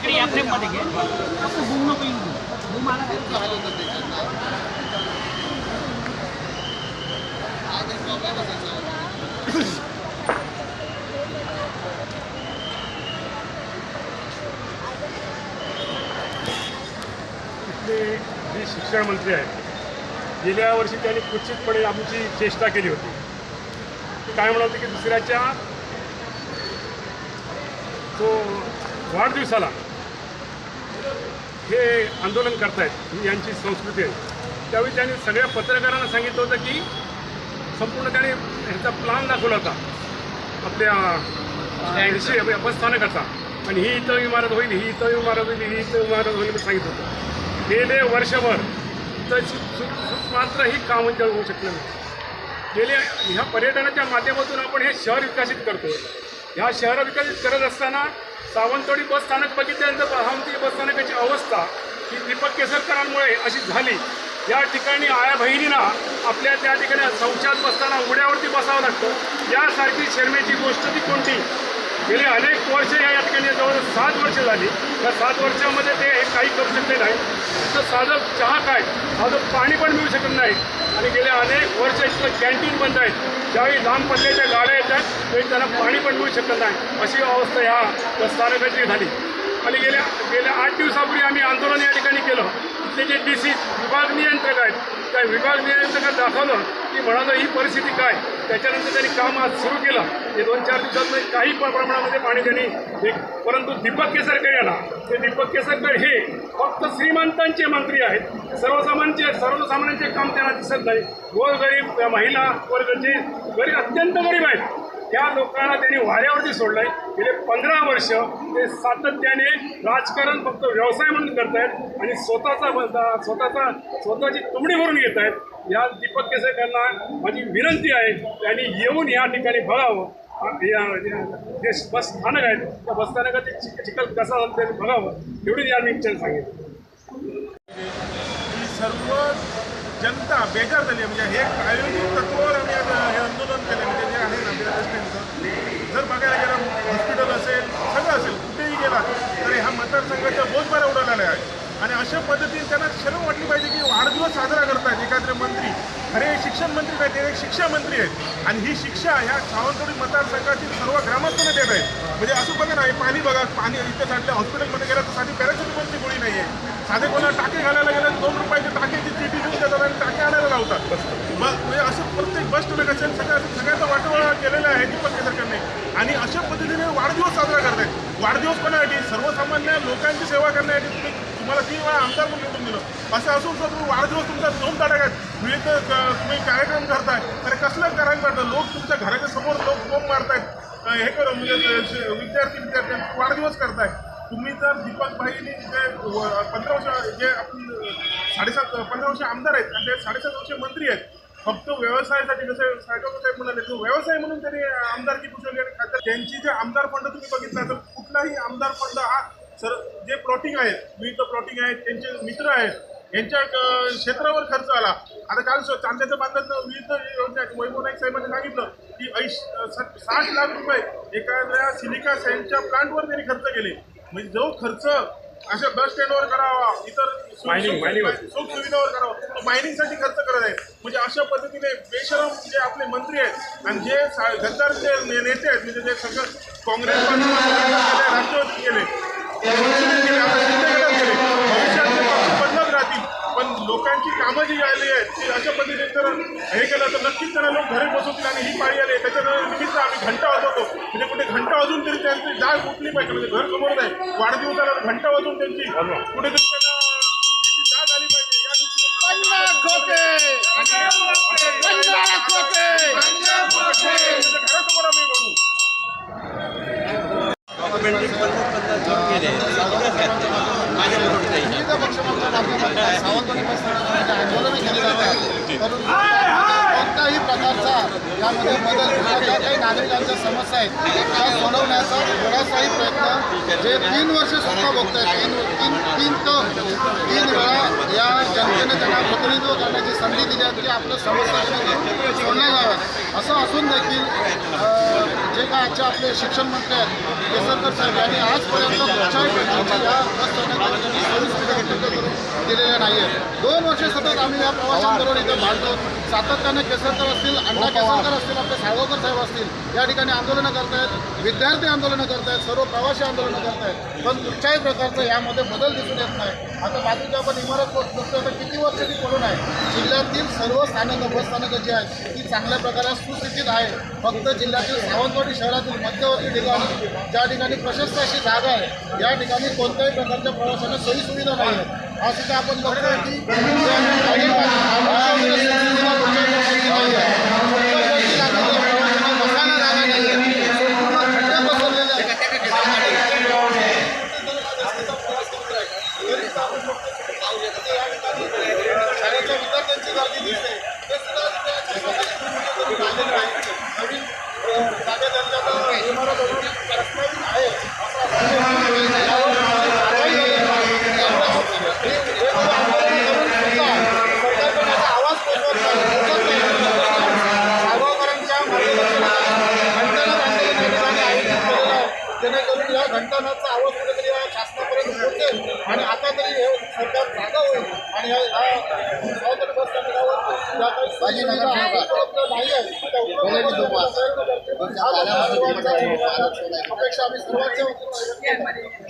इकडे या फ्रेममध्ये घे. फक्त बूम नको येऊ देऊ. बूम आला काय? इथले जे शिक्षण मंत्री आहेत गेल्या वर्षी त्यांनी कुचितपणे आमची चेष्टा केली होती. ते काय म्हणाल की दुसऱ्याच्या तो वाढदिवसाला हे आंदोलन करतायत ही यांची संस्कृती आहे. त्यावेळी त्यांनी सगळ्या पत्रकारांना सांगितलं होतं की संपूर्ण त्यांनी ह्याचा प्लान दाखवला होता. आपल्या बसस्थानकाचा आणि ही इथं इमारत होईल ही इथं इमारत होईल ही इथं इमारत होईल सांगितलं होतं. गेले वर्षभर तर मात्र ही कामं त्या होऊ शकलं नाही. गेले ह्या पर्यटनाच्या माध्यमातून आपण हे शहर विकसित करतो ह्या शहर विकसित करत असताना सावंतवाडी बस स्थानक बघितल्यानंतर भावंती बस स्थानकाची अवस्था ही दीपक केसरकरांमुळे अशी झाली. या ठिकाणी आया बहिणींना आपल्या त्या ठिकाणी शौचात बसताना उड्यावरती बसावं लागतं. यासारखी शर्मेची गोष्ट ती कोणती? गेले अनेक वर्ष या ठिकाणी जवळ सात वर्ष झाली. या सात वर्षामध्ये ते हे काही करू शकले नाही तर साधं चहा काय? साधं पाणी पण मिळू शकत नाही. आणि गेले अनेक वर्ष इथलं कॅन्टीन बंद आहेत. ज्यावेळी लांब पल्ल्याच्या गाड्या येतात त्यावेळी त्यांना पाणी पण मिळू शकत नाही. अशी अवस्था ह्या स्थानकाची झाली. आणि गेल्या गेल्या आठ दिवसापूर्वी आम्ही आंदोलन या ठिकाणी केलं. इथले जे डी सी विभाग नियंत्रक आहेत त्या विभाग नियंत्रकात दाखवलं की म्हणालं ही परिस्थिती काय? त्याच्यानंतर त्यांनी काम आज सुरू केलं. हे दोन चार दिवसात काही प्रमाणामध्ये पाणी त्यांनी एक परंतु दीपक केसरकर यांना. ते दीपक केसरकर हे फक्त श्रीमंतांचे मंत्री आहेत. सर्वसामान्यांचे सर्वसामान्यांचे काम त्यांना दिसत नाही. गोरगरीब महिला वर्ग जे गरीब अत्यंत गरीब आहेत. त्या लोकांना त्यांनी वाऱ्यावरती सोडलंय. गेले पंधरा वर्ष ते सातत्याने राजकारण फक्त व्यवसाय म्हणून करत आहेत आणि स्वतःचा बंदा- स्वतःचा स्वतःची तुमडी भरून घेत आहेत या दीपक केसरकरांना माझी विनंती आहे त्यांनी येऊन या ठिकाणी बघावं. या जे बस स्थानक आहेत त्या बसस्थानकाचे चिक चिखल कसा झाला त्यांनी बघावं. एवढी या मी सांगेन. सांगितलं सर्व जनता बेकार झाली म्हणजे हे प्रायोगिक तत्वावर आम्ही हे आंदोलन केलं. म्हणजे जे आहे ना जर बघायला गेलं हॉस्पिटल असेल सगळं असेल कुठेही गेला तर ह्या मतदारसंघाच्या बोजबारा उडवलेल्या आहे. आणि अशा पद्धतीने त्यांना शरम वाटली पाहिजे की वाढदिवस साजरा करतायत. एखादे मंत्री अरे शिक्षण मंत्री काय ते एक शिक्षा मंत्री आहेत. आणि ही शिक्षा ह्या सावंतवाडी मतदारसंघातील सर्व ग्रामस्थांना देत आहेत. म्हणजे असं बघा ना हे पाणी बघा पाणी इथं साठल्या हॉस्पिटलमध्ये गेलं तर साधी पॅरासिटामॉलची गोळी नाही आहे साधे कोणा टाके घालायला गेलं तर दोन रुपयाच्या टाक्याची चिठी देऊन देतात आणि टाके आणायला लावतात मग म्हणजे असं प्रत्येक बस स्टॉप असेल सगळ्या सगळ्याचा वाटोळा केलेला आहे दीपक केसरकरने आणि अशा पद्धतीने वाढदिवस साजरा करतायत वाढदिवस कोणासाठी सर्वसामान्य लोकांची सेवा करण्यासाठी तुम्ही तुम्हाला तीन वेळा आमदार म्हणून निवडून दिलं असं असून सुद्धा तुम्ही वाढदिवस तुमचा दोन ताटाकात विविध तुम्ही कार्यक्रम करताय. तर कसलं करायला करता लोक तुमच्या घराच्या समोर लोक बोंब मारतायत? हे करून म्हणजे विद्यार्थी विद्यार्थी वाढदिवस करताय तुम्ही जर दीपक भाईनी जे पंधरा वर्ष जे आपण साडेसात पंधरा वर्ष आमदार आहेत आणि ते साडेसात वर्ष मंत्री आहेत फक्त व्यवसायासाठी जसे साहेब साहेब म्हणाले तो व्यवसाय म्हणून त्यांनी आमदारकी भूषवली आणि खात्यात त्यांची जे आमदार फंड तुम्ही बघितला तर कुठलाही आमदार फंड हा सर जे प्लॉटिंग आहेत विविध प्लॉटिंग आहेत त्यांचे मित्र आहेत यांच्या क्षेत्रावर खर्च आला. आता काल चांद्याच्या बांधातनं विविध योजना. वैभव नाईक साहेबांनी सांगितलं की ऐंश साठ लाख रुपये एखाद्या सिलिका सॅनच्या प्लांटवर त्यांनी खर्च केले. म्हणजे जो खर्च अशा बस स्टँडवर करावा इतर सुख- सुविधावर करावा तो मायनिंगसाठी खर्च करत आहेत. म्हणजे अशा पद्धतीने बेशरम जे आपले मंत्री आहेत आणि जे सा- गद्दारचे नेते आहेत म्हणजे जे सगळं काँग्रेस राष्ट्रवादी गेले शिवसेनेत गेले, आता शिंदे गटात गेले भविष्यात ते पक्ष बदलत राहतील पण लोकांची कामं जी आली आहेत ती अशा पद्धतीने जर हे केलं तर नक्कीच त्यांना लोक घरी बसवतील आणि ही पाळी आली आहे. त्याच्या निमित्त आम्ही घंटा वाजवतो. म्हणजे कुठे घंटा वाजून तरी त्यांची जाग उठली पाहिजे म्हणजे घर समोर आहे वाढदिवसाला घंटा वाजून त्यांची कुठेतरी त्यांना याची जाग आली पाहिजे. या दृष्टीने घरासमोर आम्ही म्हणू विविध पक्षाच्या माध्यमातून सावंतवाडी बसस्थानकामध्ये आंदोलन केले जात आहे परंतु कोणत्याही प्रकारचा यामध्ये बदल किंवा ज्या काही नागरिकांच्या समस्या आहेत त्या सोडवण्याचा थोडासाही प्रयत्न जे तीन वर्ष सुद्धा बघत आहेत तीन तीन तीन तर तीन वेळा या जनतेने त्यांना प्रतिनिधित्व करण्याची संधी दिली आहे की आपल्या समस्या सोडल्या जाव्यात असं असून देखील जे काय आजचे आपले शिक्षण मंत्री आहेत केसरकर साहेब यांनी आजपर्यंत कुठच्याही प्रकारची या बस स्थानकाची करून दिलेल्या नाही आहेत दोन वर्ष सतत आम्ही या प्रवाशांबरोबर इथे भांडतो सातत्याने केसरकर असतील अण्णा केसरकर असतील आपले साळगावकर साहेब असतील या ठिकाणी आंदोलनं करतायत विद्यार्थी आंदोलनं करतायत सर्व प्रवासी आंदोलनं करतायत. पण कुठच्याही प्रकारचं यामध्ये बदल दिसून येत नाही. आता बाजूची आपण इमारत बघतो तर किती वर्ष ती पडून आहे? जिल्ह्यातील सर्व स्थानकं बसस्थानकं जी आहेत ती चांगल्या प्रकारे सुस्थितीत आहे फक्त जिल्ह्यातील सावंतवाडी शहरातील मध्यवर्ती ठिकाणी ज्या ठिकाणी प्रशस्त अशी जागा आहे या ठिकाणी कोणत्याही प्रकारच्या प्रवाशांना सोयी सुविधा नाही आहेत. आज तिथे आपण बघतोय की जे काही भागामध्ये सुखसुविधा कुठल्याही प्रकारची नाही आहे. चप्पलवरती लागलेल्या प्रवाशांना बसायला जागा नाही आहे. संपूर्ण खड्डे बसवलेले आहेत. शाळेच्या विद्यार्थ्यांची गर्दी दिसते ते सुद्धा तिथे आलेलं आहे. नवीन अ, जागा त्यांच्याकडे इमारत होती, प्रस्तावित आहे असं आपण यावर कारवाई झाली पाहिजे. हे- हे जे आंदोलन करून सुद्धा सरकारकडे याचा आवाज पोहोचवत नाही. पोहोचत नाही. सावरकरांच्या मार्गदर्शनाखाली घंटानाद आंदोलन या ठिकाणी आयोजित केलेलं आहे. घंटानादचा आवाज कुठेतरी या शासनापर्यंत पोहोचेल. आणि आता तरी हे सरकार जागा होईल. आणि नाही अपेक्षा आम्ही सर्वांच्या.